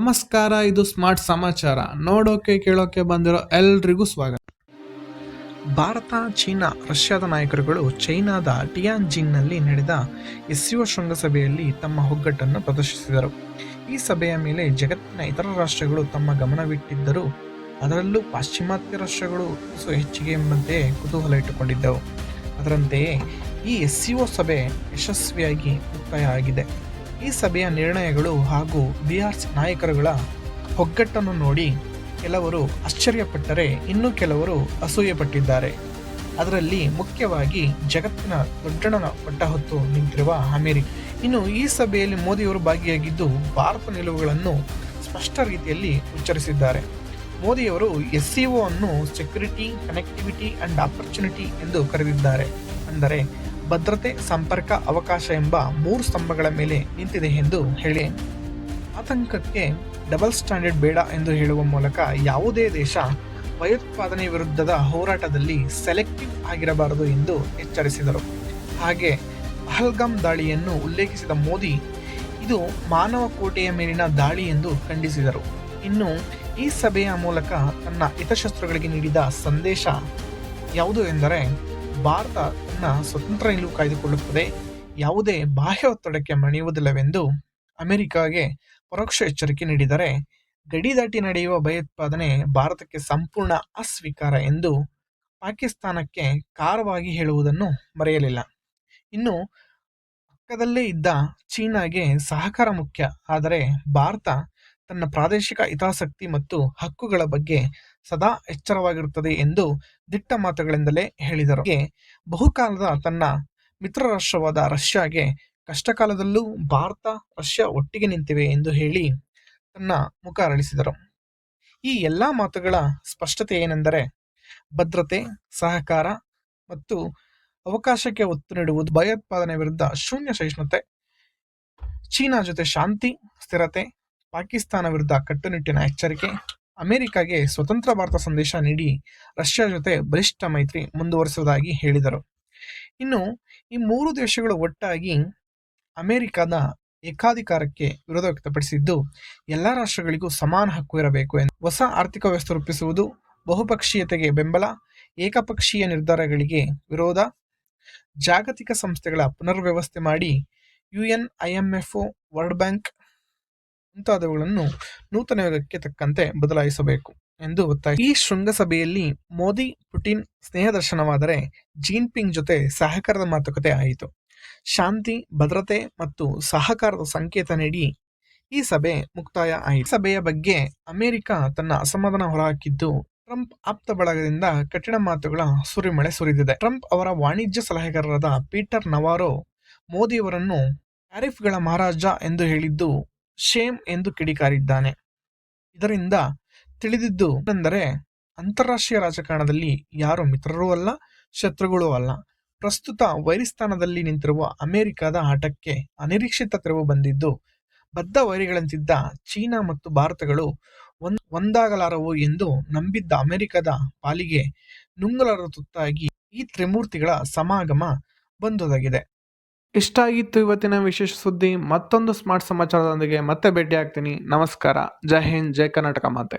ನಮಸ್ಕಾರ, ಇದು ಸ್ಮಾರ್ಟ್ ಸಮಾಚಾರ. ನೋಡೋಕೆ, ಕೇಳೋಕೆ ಬಂದಿರೋ ಎಲ್ರಿಗೂ ಸ್ವಾಗತ. ಭಾರತ, ಚೀನಾ, ರಷ್ಯಾದ ನಾಯಕರುಗಳು ಚೈನಾದ ಟಿಯಾನ್ಜಿನ್ನಲ್ಲಿ ನಡೆದ ಎಸ್ಸಿಒ ಶೃಂಗಸಭೆಯಲ್ಲಿ ತಮ್ಮ ಒಗ್ಗಟ್ಟನ್ನು ಪ್ರದರ್ಶಿಸಿದರು. ಈ ಸಭೆಯ ಮೇಲೆ ಜಗತ್ತಿನ ಇತರ ರಾಷ್ಟ್ರಗಳು ತಮ್ಮ ಗಮನವಿಟ್ಟಿದ್ದರೂ, ಅದರಲ್ಲೂ ಪಾಶ್ಚಿಮಾತ್ಯ ರಾಷ್ಟ್ರಗಳು ಹೆಚ್ಚಿಗೆ ಎಂಬಂತೆ ಕುತೂಹಲ ಇಟ್ಟುಕೊಂಡಿದ್ದವು. ಅದರಂತೆಯೇ, ಈ ಎಸ್ಸಿಒ ಸಭೆ ಯಶಸ್ವಿಯಾಗಿ ಮುಕ್ತಾಯ ಆಗಿದೆ. ಈ ಸಭೆಯ ನಿರ್ಣಯಗಳು ಹಾಗೂ ಬಿಆರ್ಸ್ ನಾಯಕರುಗಳ ಒಗ್ಗಟ್ಟನ್ನು ನೋಡಿ ಕೆಲವರು ಆಶ್ಚರ್ಯಪಟ್ಟರೆ ಇನ್ನು ಕೆಲವರು ಅಸೂಯೆಪಟ್ಟಿದ್ದಾರೆ. ಅದರಲ್ಲಿ ಮುಖ್ಯವಾಗಿ ಜಗತ್ತಿನ ದೊಡ್ಡಣನ ಪಟ್ಟ ಹೊತ್ತು ನಿಂತಿರುವ ಅಮೆರಿಕ ಇನ್ನು ಈ ಸಭೆಯಲ್ಲಿ ಮೋದಿಯವರು ಭಾಗಿಯಾಗಿದ್ದು ಭಾರತ ನಿಲುವುಗಳನ್ನು ಸ್ಪಷ್ಟ ರೀತಿಯಲ್ಲಿ ಉಚ್ಚರಿಸಿದ್ದಾರೆ. ಮೋದಿಯವರು ಎಸ್ ಸಿ ಅನ್ನು ಸೆಕ್ಯುರಿಟಿ, ಕನೆಕ್ಟಿವಿಟಿ ಅಂಡ್ ಆಪರ್ಚುನಿಟಿ ಎಂದು ಕರೆದಿದ್ದಾರೆ. ಅಂದರೆ ಭದ್ರತೆ, ಸಂಪರ್ಕ, ಅವಕಾಶ ಎಂಬ ಮೂರು ಸ್ತಂಭಗಳ ಮೇಲೆ ನಿಂತಿದೆ ಎಂದು ಹೇಳಿ. ಆತಂಕಕ್ಕೆ ಡಬಲ್ ಸ್ಟ್ಯಾಂಡರ್ಡ್ ಬೇಡ ಎಂದು ಹೇಳುವ ಮೂಲಕ ಯಾವುದೇ ದೇಶ ಭಯೋತ್ಪಾದನೆ ವಿರುದ್ಧದ ಹೋರಾಟದಲ್ಲಿ ಸೆಲೆಕ್ಟಿವ್ ಆಗಿರಬಾರದು ಎಂದು ಎಚ್ಚರಿಸಿದರು. ಹಾಗೆ ಪಹಲ್ಗಾಮ್ ದಾಳಿಯನ್ನು ಉಲ್ಲೇಖಿಸಿದ ಮೋದಿ, ಇದು ಮಾನವ ಕೋಟೆಯ ಮೇಲಿನ ದಾಳಿ ಎಂದು ಖಂಡಿಸಿದರು. ಇನ್ನು ಈ ಸಭೆಯ ಮೂಲಕ ತನ್ನ ಹಿತಶಸ್ತ್ರಗಳಿಗೆ ನೀಡಿದ ಸಂದೇಶ ಯಾವುದು ಎಂದರೆ ಭಾರತ ತನ್ನ ಸ್ವತಂತ್ರ ನಿಲುವು ಕಾಯ್ದುಕೊಳ್ಳುತ್ತದೆ. ಯಾವುದೇ ಬಾಹ್ಯ ಒತ್ತಡಕ್ಕೆ ಮಣಿಯುವುದಿಲ್ಲವೆಂದು ಅಮೆರಿಕಾಗೆ ಪರೋಕ್ಷ ಎಚ್ಚರಿಕೆ ನೀಡಿದರೆ, ಗಡಿ ದಾಟಿ ನಡೆಯುವ ಭಯೋತ್ಪಾದನೆ ಭಾರತಕ್ಕೆ ಸಂಪೂರ್ಣ ಅಸ್ವೀಕಾರ ಎಂದು ಪಾಕಿಸ್ತಾನಕ್ಕೆ ಕಾರವಾಗಿ ಹೇಳುವುದನ್ನು ಮರೆಯಲಿಲ್ಲ. ಇನ್ನು ಪಕ್ಕದಲ್ಲೇ ಇದ್ದ ಚೀನಾಗೆ ಸಹಕಾರ ಮುಖ್ಯ, ಆದರೆ ಭಾರತ ತನ್ನ ಪ್ರಾದೇಶಿಕ ಹಿತಾಸಕ್ತಿ ಮತ್ತು ಹಕ್ಕುಗಳ ಬಗ್ಗೆ ಸದಾ ಎಚ್ಚರವಾಗಿರುತ್ತದೆ ಎಂದು ದಿಟ್ಟ ಮಾತುಗಳಿಂದಲೇ ಹೇಳಿದರು. ಬಹುಕಾಲದ ತನ್ನ ಮಿತ್ರ ರಾಷ್ಟ್ರವಾದ ರಷ್ಯಾಗೆ ಕಷ್ಟಕಾಲದಲ್ಲೂ ಭಾರತ, ರಷ್ಯಾ ಒಟ್ಟಿಗೆ ನಿಂತಿವೆ ಎಂದು ಹೇಳಿ ತನ್ನ ಮುಖ ಅರಳಿಸಿದರು. ಈ ಎಲ್ಲ ಮಾತುಗಳ ಸ್ಪಷ್ಟತೆ ಏನೆಂದರೆ, ಭದ್ರತೆ, ಸಹಕಾರ ಮತ್ತು ಅವಕಾಶಕ್ಕೆ ಒತ್ತು ನೀಡುವುದು ಭಯೋತ್ಪಾದನೆ ವಿರುದ್ಧ ಶೂನ್ಯ ಸಹಿಷ್ಣುತೆ, ಚೀನಾ ಜೊತೆ ಶಾಂತಿ, ಸ್ಥಿರತೆ, ಪಾಕಿಸ್ತಾನ ವಿರುದ್ಧ ಕಟ್ಟುನಿಟ್ಟಿನ ಎಚ್ಚರಿಕೆ ಅಮೆರಿಕಾಗೆ ಸ್ವತಂತ್ರ ಭಾರತ ಸಂದೇಶ ನೀಡಿ ರಷ್ಯಾ ಜೊತೆ ಬಲಿಷ್ಠ ಮೈತ್ರಿ ಮುಂದುವರಿಸುವುದಾಗಿ ಹೇಳಿದರು. ಇನ್ನು ಈ ಮೂರು ದೇಶಗಳು ಒಟ್ಟಾಗಿ ಅಮೆರಿಕದ ಏಕಾಧಿಕಾರಕ್ಕೆ ವಿರೋಧ ವ್ಯಕ್ತಪಡಿಸಿದ್ದು, ಎಲ್ಲ ರಾಷ್ಟ್ರಗಳಿಗೂ ಸಮಾನ ಹಕ್ಕು ಇರಬೇಕು ಎಂದು ಹೊಸ ಆರ್ಥಿಕ ವ್ಯವಸ್ಥೆ ರೂಪಿಸುವುದು ಬಹುಪಕ್ಷೀಯತೆಗೆ ಬೆಂಬಲ, ಏಕಪಕ್ಷೀಯ ನಿರ್ಧಾರಗಳಿಗೆ ವಿರೋಧ, ಜಾಗತಿಕ ಸಂಸ್ಥೆಗಳ ಪುನರ್ವ್ಯವಸ್ಥೆ ಮಾಡಿ ಯುಎನ್ ಐಎಂಎಫ್ಒ ವರ್ಲ್ಡ್ ಬ್ಯಾಂಕ್ ಮುಂತಾದವುಗಳನ್ನು ನೂತನ ಯುಗಕ್ಕೆ ತಕ್ಕಂತೆ ಬದಲಾಯಿಸಬೇಕು ಎಂದು ಒತ್ತಾಯ. ಈ ಶೃಂಗಸಭೆಯಲ್ಲಿ ಮೋದಿ, ಪುಟಿನ್ ಸ್ನೇಹ ದರ್ಶನವಾದರೆ ಜಿನ್ಪಿಂಗ್ ಜೊತೆ ಸಹಕಾರದ ಮಾತುಕತೆ ಆಯಿತು. ಶಾಂತಿ, ಭದ್ರತೆ ಮತ್ತು ಸಹಕಾರದ ಸಂಕೇತ ನೀಡಿ ಈ ಸಭೆ ಮುಕ್ತಾಯ ಆಯಿತು. ಸಭೆಯ ಬಗ್ಗೆ ಅಮೆರಿಕ ತನ್ನ ಅಸಮಾಧಾನ ಹೊರಹಾಕಿದ್ದು, ಟ್ರಂಪ್ ಆಪ್ತ ಬಳಗದಿಂದ ಕಠಿಣ ಮಾತುಗಳ ಸುರಿಮಳೆ ಸುರಿದಿದೆ. ಟ್ರಂಪ್ ಅವರ ವಾಣಿಜ್ಯ ಸಲಹೆಗಾರರಾದ ಪೀಟರ್ ನವಾರೋ ಮೋದಿಯವರನ್ನು ಟ್ಯಾರಿಫ್ಗಳ ಮಹಾರಾಜ ಎಂದು ಹೇಳಿದ್ದು ಶೇಮ್ ಎಂದು ಕಿಡಿಕಾರಿದ್ದಾನೆ. ಇದರಿಂದ ತಿಳಿದಿದ್ದು ಎಂದರೆ ಅಂತಾರಾಷ್ಟ್ರೀಯ ರಾಜಕಾರಣದಲ್ಲಿ ಯಾರು ಮಿತ್ರರೂ ಅಲ್ಲ, ಶತ್ರುಗಳೂ ಅಲ್ಲ. ಪ್ರಸ್ತುತ ವೈರಿಸ್ಥಾನದಲ್ಲಿ ನಿಂತಿರುವ ಅಮೆರಿಕದ ಆಟಕ್ಕೆ ಅನಿರೀಕ್ಷಿತ ತೆರವು ಬಂದಿದ್ದು, ಬದ್ಧ ವೈರಿಗಳಂತಿದ್ದ ಚೀನಾ ಮತ್ತು ಭಾರತಗಳು ಒಂದ್, ಒಂದಾಗಲಾರವು ಎಂದು ನಂಬಿದ್ದ ಅಮೆರಿಕದ ಪಾಲಿಗೆ ನುಂಗಲಾರ ತುತ್ತಾಗಿ ಈ ತ್ರಿಮೂರ್ತಿಗಳ ಸಮಾಗಮ ಬಂದೊದಗಿದೆ. ಇಷ್ಟ ಆಗಿತ್ತು ಇವತ್ತಿನ ವಿಶೇಷ ಸುದ್ದಿ, ಮತ್ತೊಂದು ಸ್ಮಾರ್ಟ್ ಸಮಾಚಾರದೊಂದಿಗೆ ಮತ್ತೆ ಭೇಟಿ ಆಗ್ತೀನಿ ನಮಸ್ಕಾರ. ಜೈ ಹಿಂದ್, ಜೈ ಕರ್ನಾಟಕ ಮಾತೆ.